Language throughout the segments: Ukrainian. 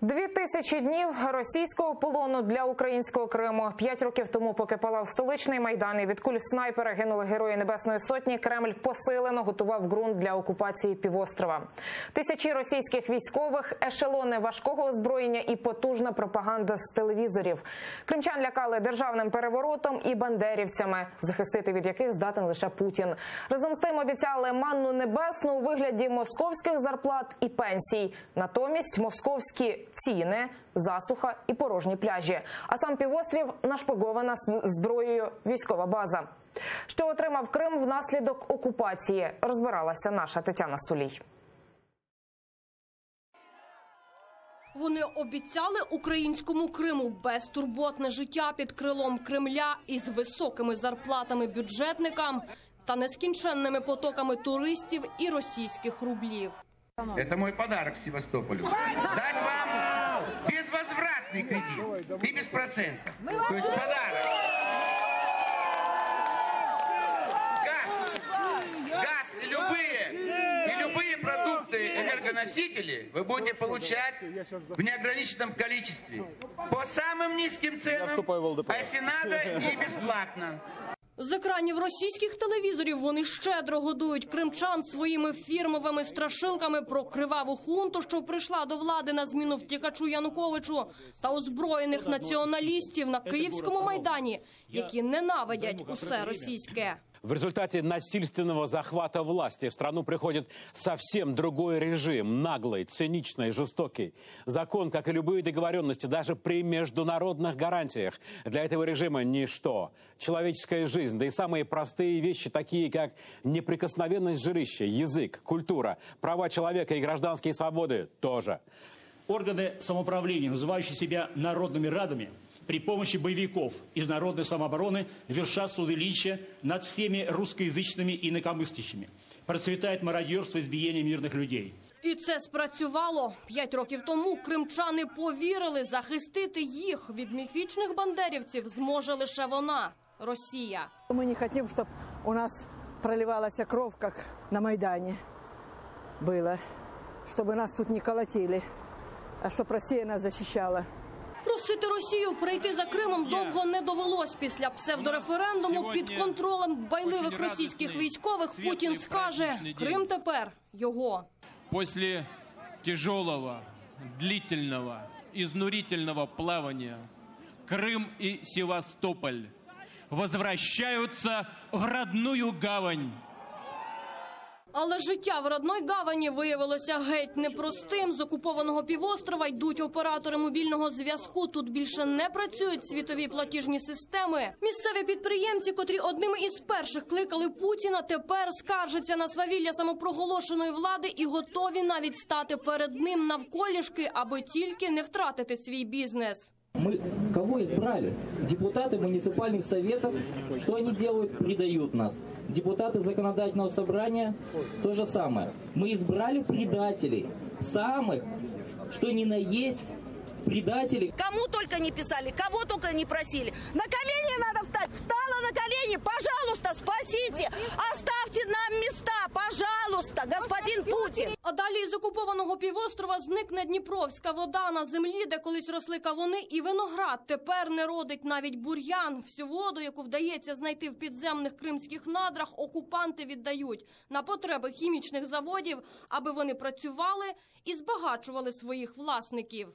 Дві тисячі днів російського полону для українського Криму. П'ять років тому, поки палав столичний майдан і від куль снайпера гинули герої Небесної Сотні. Кремль посилено готував ґрунт для окупації півострова. Тисячі російських військових, ешелони важкого озброєння і потужна пропаганда з телевізорів. Кримчан лякали державним переворотом і бандерівцями, захистити від яких здатен лише Путін. Разом з тим обіцяли манну небесну у вигляді московських зарплат і пенсій. Натомість московські ціни, засуха і порожні пляжі. А сам півострів нашпигована зброєю військова база. Що отримав Крим внаслідок окупації, розбиралася наша Тетяна Сулій. Вони обіцяли українському Криму безтурботне життя під крилом Кремля із високими зарплатами бюджетникам та нескінченними потоками туристів і російських рублів. Это мой подарок Севастополю. Дать вам безвозвратный кредит. И без процента. То есть подарок. Газ, газ и любые, и любые продукты, энергоносители вы будете получать в неограниченном количестве. По самым низким ценам, а если надо, и бесплатно. З екранів російських телевізорів вони щедро годують кримчан своїми фірмовими страшилками про криваву хунту, що прийшла до влади на зміну втікачу Януковичу, та озброєних націоналістів на київському майдані, які ненавидять усе російське. В результате насильственного захвата власти в страну приходит совсем другой режим, наглый, циничный, жестокий. Закон, как и любые договоренности, даже при международных гарантиях, для этого режима ничто. Человеческая жизнь, да и самые простые вещи, такие как неприкосновенность жилища, язык, культура, права человека и гражданские свободы тоже. Органы самоуправления, называющие себя народными радами, при помощи боевиков из народной самообороны вершат суды личия над всеми русскоязычными и инакомыслящими. Процветает мародерство и избиение мирных людей. І це спрацювало п'ять років тому. Кримчани повірили, захистити їх від міфічних бандерівців зможе лише вона, Росія. Мы не хотим, чтобы у нас проливалась кровь, как на Майдане было. Чтобы нас тут не колотили, а чтобы Россия нас защищала. Просити Росію прийти за Кримом довго не довелось. Після псевдореферендуму під контролем байливих російських військових Путін скаже: Крим тепер його. После тяжелого, длительного, изнурительного плавания Крым и Севастополь возвращаются в родную гавань. Але життя в родной гавані виявилося геть непростим. З окупованого півострова йдуть оператори мобільного зв'язку. Тут більше не працюють світові платіжні системи. Місцеві підприємці, котрі одними із перших кликали Путіна, тепер скаржаться на свавілля самопроголошеної влади і готові навіть стати перед ним навколішки, аби тільки не втратити свій бізнес. Мы кого избрали? Депутаты муниципальных советов. Что они делают? Предают нас. Депутаты законодательного собрания то же самое. Мы избрали предателей. Самых, что ни на есть, предателей. Кому только не писали, кого только не просили. На колени надо встать. Встала на колени. Пожалуйста, спасите. Оставьте А далі із окупованого півострова зникне Дніпровська вода на землі, де колись росли кавуни і виноград. Тепер не родить навіть бур'ян. Всю воду, яку вдається знайти в підземних кримських надрах, окупанти віддають на потреби хімічних заводів, аби вони працювали і збагачували своїх власників.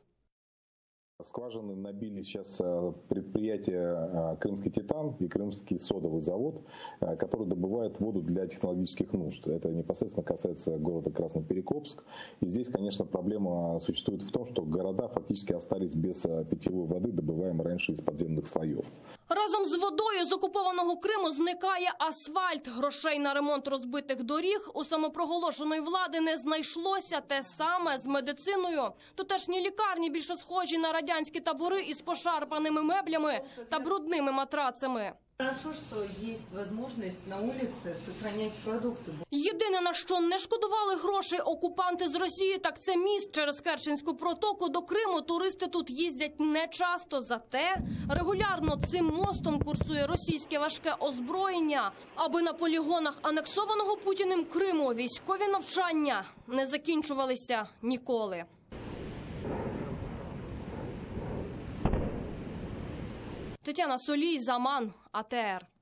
Скважины набили сейчас э, предприятие э, «Крымский Титан» и «Крымский содовый завод», э, который добывает воду для технологических нужд. Это непосредственно касается города Красноперекопск. И здесь, конечно, проблема существует в том, что города фактически остались без питьевой воды, добываемой раньше из подземных слоев. Разом з водою з окупованого Криму зникає асфальт. Грошей на ремонт розбитих доріг у самопроголошеної влади не знайшлося. Те саме з медициною. Тутешні лікарні більше схожі на радянські табори із пошарпаними меблями та брудними матрацами. Хорошо, что есть возможность на улице сохранять продукты. Єдине на що не шкодували грошей окупанти з Росії, так це міст через Керченську протоку до Криму. Туристи тут їздять не часто. Зате регулярно цим мостом курсує російське важке озброєння, аби на полігонах анексованого Путіним Криму військові навчання не закінчувалися ніколи. Тетяна Солій, Заман, АТР.